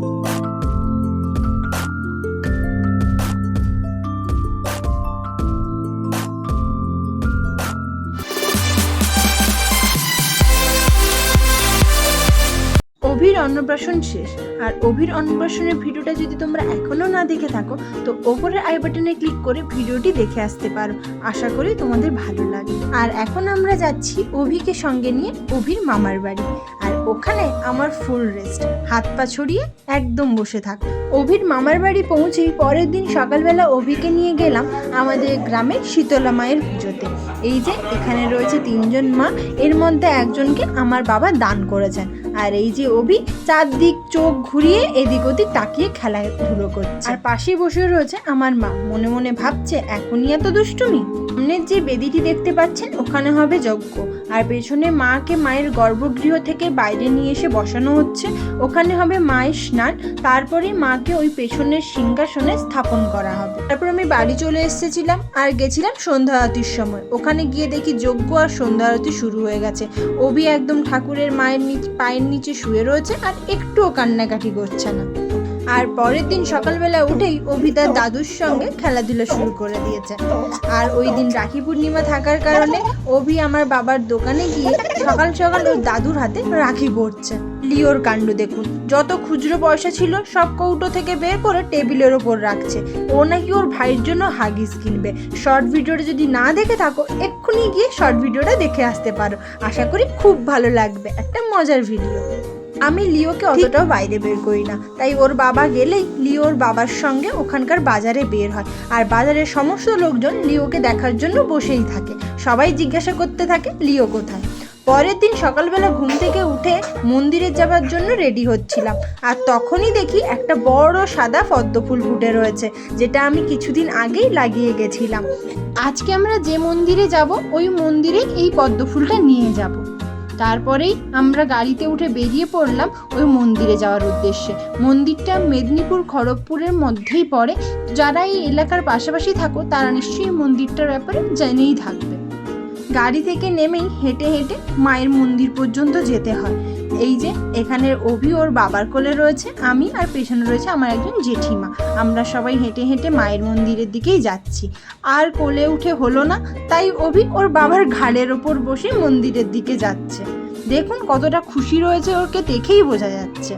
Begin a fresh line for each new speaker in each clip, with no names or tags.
Thank you. অভির অন্নপ্রাশন শেষ। আর অভির অন্নপ্রাশনের ভিডিওটা যদি তোমরা এখনও না দেখে থাকো, তো ওপরের আই বাটনে ক্লিক করে ভিডিওটি দেখে আসতে পারো। আশা করি তোমাদের ভালো লাগে আর এখন আমরা যাচ্ছি অভিকে সঙ্গে নিয়ে অভির মামার বাড়ি। আর ওখানে আমার ফুল রেস্ট। হাত পা ছড়িয়ে একদম বসে থাক। অভির মামার বাড়ি পৌঁছেই পরের দিন সকালবেলা অভিকে নিয়ে গেলাম আমাদের গ্রামের শীতলা মায়ের পুজোতে। এই যে, এখানে রয়েছে তিনজন মা। এর মধ্যে একজনকে আমার বাবা দান করেছেন। আর এই যে অভি চারদিক চোখ ঘুরিয়ে এদিক ওদিক তাকিয়ে খেলাধুলো করছে। আর পাশে বসে রয়েছে আমার মা। মনে মনে ভাবছে, এখনই এত দুষ্টুমি? সামনের যে বেদিটি দেখতে পাচ্ছেন, ওখানে হবে যজ্ঞ। আর পেছনে মাকে মায়ের গর্ভগৃহ থেকে বাইরে নিয়ে এসে বসানো হচ্ছে। ওখানে হবে মায়ের স্নান। তারপরে মাকে ওই পেছনের সিংহাসনে স্থাপন করা হবে। তারপর আমি বাড়ি চলে এসেছিলাম আর গেছিলাম সন্ধ্যা আরতির সময়। ওখানে গিয়ে দেখি যজ্ঞ আর সন্ধ্যা আরতি শুরু হয়ে গেছে। অভি একদম ঠাকুরের মায়ের পায়ের নিচে শুয়ে রয়েছে আর একটুও কান্নাকাটি করছে না। আর পরের দিন সকালবেলা উঠেই অভি তার দাদুর সঙ্গে খেলাধুলা শুরু করে দিয়েছে। আর ওই দিন রাখি পূর্ণিমা থাকার কারণে অভি আমার বাবার দোকানে গিয়ে সকাল সকাল ওর দাদুর হাতে রাখি পড়ছে লিওর কাণ্ড দেখুন। যত খুচরো পয়সা ছিল, সব কৌটো থেকে বের করে টেবিলের ওপর রাখছে। ও নাকি ওর ভাইয়ের জন্য হাগিস কিনবে। শর্ট ভিডিওটা যদি না দেখে থাকো, এক্ষুনি গিয়ে শর্ট ভিডিওটা দেখে আসতে পারো। আশা করি খুব ভালো লাগবে। একটা মজার ভিডিও। আমি লিওকে অতটাও বাইরে বের করি না। তাই ওর বাবা গেলেই লিওর বাবার সঙ্গে ওখানকার বাজারে বের হয়। আর বাজারের সমস্ত লোকজন লিওকে দেখার জন্য বসেই থাকে। সবাই জিজ্ঞাসা করতে থাকে লিও কোথায়? পরের দিন সকালবেলা ঘুম থেকে উঠে মন্দিরে যাবার জন্য রেডি হচ্ছিলাম। আর তখনই দেখি একটা বড় সাদা পদ্ম ফুল ফুটে রয়েছে যেটা আমি কিছুদিন আগেই লাগিয়ে গেছিলাম। আজকে আমরা যে মন্দিরে যাব ওই মন্দিরে এই পদ্ম ফুলটা নিয়ে যাব। তারপরেই আমরা গাড়িতে উঠে বেরিয়ে পড়লাম ওই মন্দিরে যাওয়ার উদ্দেশ্যে। মন্দিরটা মেদিনীপুর খড়গপুরের মধ্যেই পড়ে। যারা এই এলাকার পাশাপাশি থাকো, তারা নিশ্চয়ই মন্দিরটার ব্যাপারে জেনেই থাকবে। গাড়ি থেকে নেমেই হেঁটে হেঁটে মায়ের মন্দির পর্যন্ত যেতে হয়। এই যে, এখানের অভি ওর বাবার কোলে রয়েছে, আমি আর পেছনে রয়েছে আমার একজন জেঠিমা। আমরা সবাই হেঁটে হেঁটে মায়ের মন্দিরের দিকেই যাচ্ছি। আর কোলে উঠে হলো না, তাই অভি ওর বাবার ঘাড়ের ওপর বসে মন্দিরের দিকে যাচ্ছে। দেখুন কতটা খুশি রয়েছে ওকে দেখেই বোঝা যাচ্ছে।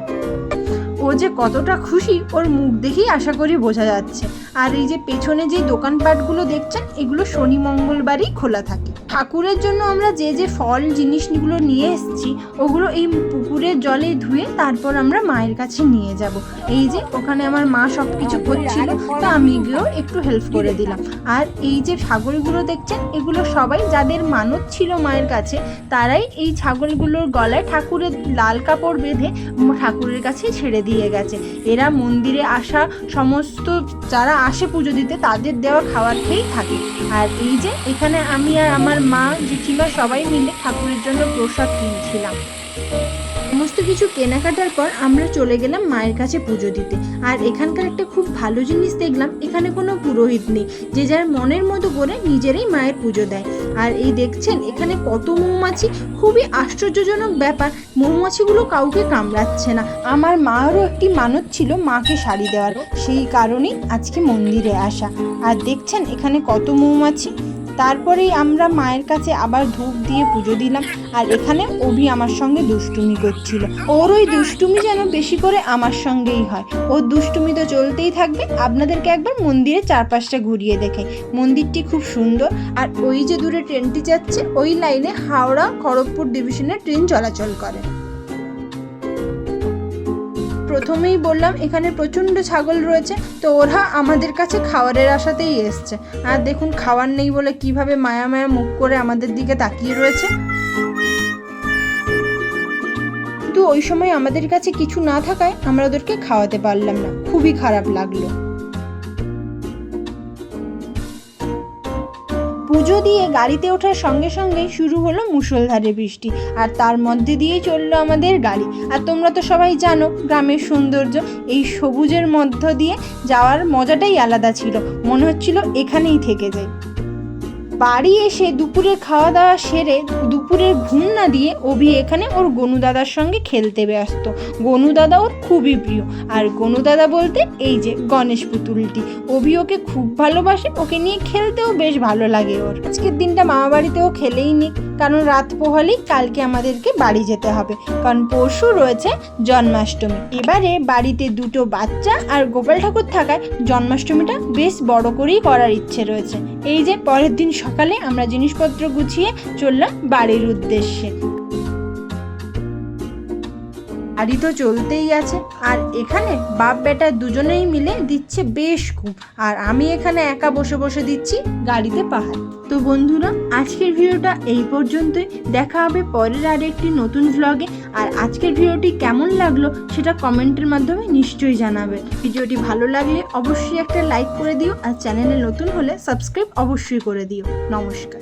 ও যে কতটা খুশি, ওর মুখ দেখেই আশা করি বোঝা যাচ্ছে। আর এই যে পেছনে যে দোকানপাটগুলো দেখছেন, এগুলো শনি মঙ্গলবারই খোলা থাকে। ঠাকুরের জন্য আমরা যে যে ফল জিনিসগুলো নিয়ে এসেছি, ওগুলো এই পুকুরের জলে ধুয়ে তারপর আমরা মায়ের কাছে নিয়ে যাব। এই যে ওখানে আমার মা সব কিছু করছিল, তো আমি গিয়েও একটু হেল্প করে দিলাম। আর এই যে ছাগলগুলো দেখছেন, এগুলো সবাই যাদের মানত ছিল মায়ের কাছে, তারাই এই ছাগলগুলোর গলায় ঠাকুরের লাল কাপড় বেঁধে ঠাকুরের কাছে ছেড়ে দিয়ে গেছে। এরা মন্দিরে আসা সমস্ত যারা আসে পুজো দিতে, তাদের দেওয়া খাওয়ার খেয়েই থাকে। আর এই যে, এখানে আমি আর আমার মা, জেঠিমা সবাই মিলে ঠাকুরের জন্য প্রসাদ কিনছিলাম। সমস্ত কিছু কেনাকাটার পর আমরা চলে গেলাম মায়ের কাছে পুজো দিতে। আর এখানকার একটা খুব ভালো জিনিস দেখলাম, এখানে কোনো পুরোহিত নেই, যে যার মনের মতো করে নিজেরাই মায়ের পুজো দেয়। আর এই দেখছেন, এখানে কত মৌমাছি, খুবই আশ্চর্যজনক ব্যাপার, মৌমাছিগুলো কাউকে কামড়াচ্ছে না। আমার মারও একটি মানত ছিল মাকে শাড়ি দেওয়ার, সেই কারণেই আজকে মন্দিরে আসা। আর দেখছেন, এখানে কত মৌমাছি তারপরেই আমরা মায়ের কাছে আবার ধূপ দিয়ে পুজো দিলাম। আর এখানে অভি আমার সঙ্গে দুষ্টুমি করছিল। ওর ওই দুষ্টুমি যেন বেশি করে আমার সঙ্গেই হয়। ওর দুষ্টুমি তো চলতেই থাকবে। আপনাদেরকে একবার মন্দিরের চারপাশটা ঘুরিয়ে দেখে মন্দিরটি খুব সুন্দর। আর ওই যে দূরে ট্রেনটি যাচ্ছে, ওই লাইনে হাওড়া খড়গপুর ডিভিশনের ট্রেন চলাচল করে। প্রথমেই বললাম, এখানে প্রচণ্ড ছাগল রয়েছে, তো ওরা আমাদের কাছে খাওয়ারের আশাতেই এসছে। আর দেখুন খাওয়ার নেই বলে কীভাবে মায়া মায়া মুখ করে আমাদের দিকে তাকিয়ে রয়েছে। কিন্তু ওই সময় আমাদের কাছে কিছু না থাকায় আমরা ওদেরকে খাওয়াতে পারলাম না। খুবই খারাপ লাগল। পুজো দিয়ে গাড়িতে ওঠার সঙ্গে সঙ্গেই শুরু হলো মুষলধারে বৃষ্টি। আর তার মধ্যে দিয়েই চলল আমাদের গাড়ি। আর তোমরা তো সবাই জানো, গ্রামের সৌন্দর্য, এই সবুজের মধ্য দিয়ে যাওয়ার মজাটাই আলাদা ছিল। মনে হচ্ছিল এখানেই থেকে যাই বাড়ি এসে দুপুরের খাওয়া দাওয়া সেরে দুপুরের ঘুম না দিয়ে অভি এখানে ওর গনু দাদার সঙ্গে খেলতে ব্যস্ত। গনু দাদা ওর খুবই প্রিয়। আর গনু দাদা বলতে এই যে গণেশ পুতুলটি। অভি ওকে খুব ভালোবাসে, ওকে নিয়ে খেলতেও বেশ ভালো লাগে ওর। আজকের দিনটা মামা বাড়িতেও খেলেই নি কারণ রাত পোহালেই কালকে আমাদেরকে বাড়ি যেতে হবে। কারণ পরশু রয়েছে জন্মাষ্টমী। এবারে বাড়িতে দুটো বাচ্চা আর গোপাল ঠাকুর থাকায় জন্মাষ্টমীটা বেশ বড় করেই করার ইচ্ছে রয়েছে। এই যে পরের দিন সকালে আমরা জিনিসপত্র গুছিয়ে চললাম বাড়ির উদ্দেশ্যে। গাড়ি তো চলতেই আছে। আর এখানে বাপ বেটা দুজনেই মিলে দিচ্ছে বেশ খুব। আর আমি এখানে একা বসে বসে দিচ্ছি গাড়িতে পাহাড়। তো বন্ধুরা, আজকের ভিডিওটা এই পর্যন্তই। দেখা হবে পরের আর একটি নতুন ভ্লগে আর আজকের ভিডিওটি কেমন লাগল সেটা কমেন্টের মাধ্যমে নিশ্চয়ই জানাবে। ভিডিওটি ভালো লাগলে অবশ্যই একটা লাইক করে দিও আর চ্যানেলে নতুন হলে সাবস্ক্রাইব অবশ্যই করে দিও। নমস্কার।